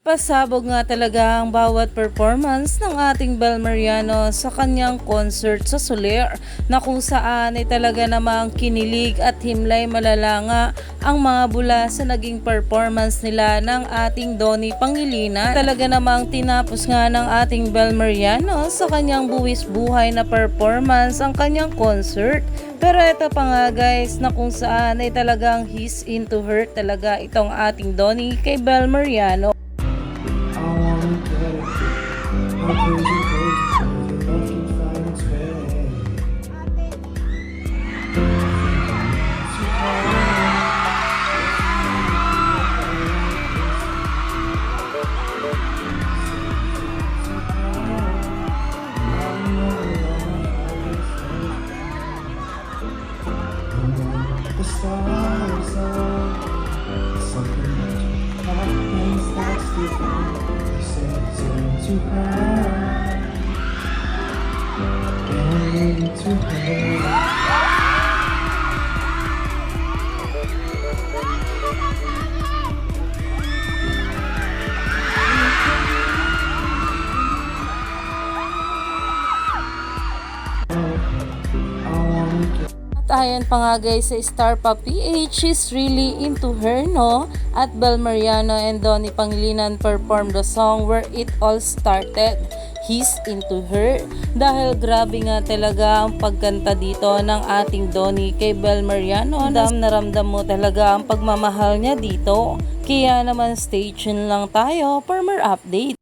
Pasabog nga talaga ang bawat performance ng ating Bel Mariano sa kanyang concert sa Soler na kung saan ay talaga namang kinilig at himlay malalanga ang mga bula sa naging performance nila ng ating Donnie Pangilinan. Talaga namang tinapos nga ng ating Bel Mariano sa kanyang buwis buhay na performance ang kanyang concert. Pero ito pa nga guys na kung saan ay talagang he's into her talaga itong ating Donnie kay Bel Mariano. The stars are something to. Going to. I wanna get ayan pa nga guys sa Star Pa PH, she's really into her no? At Bel Mariano and Donnie Pangilinan performed the song where it all started. He's into her. Dahil grabe nga talaga ang pagkanta dito ng ating Donnie kay Bel Mariano. Ramdam na ramdam mo talaga ang pagmamahal niya dito. Kaya naman stay tuned lang tayo for more update.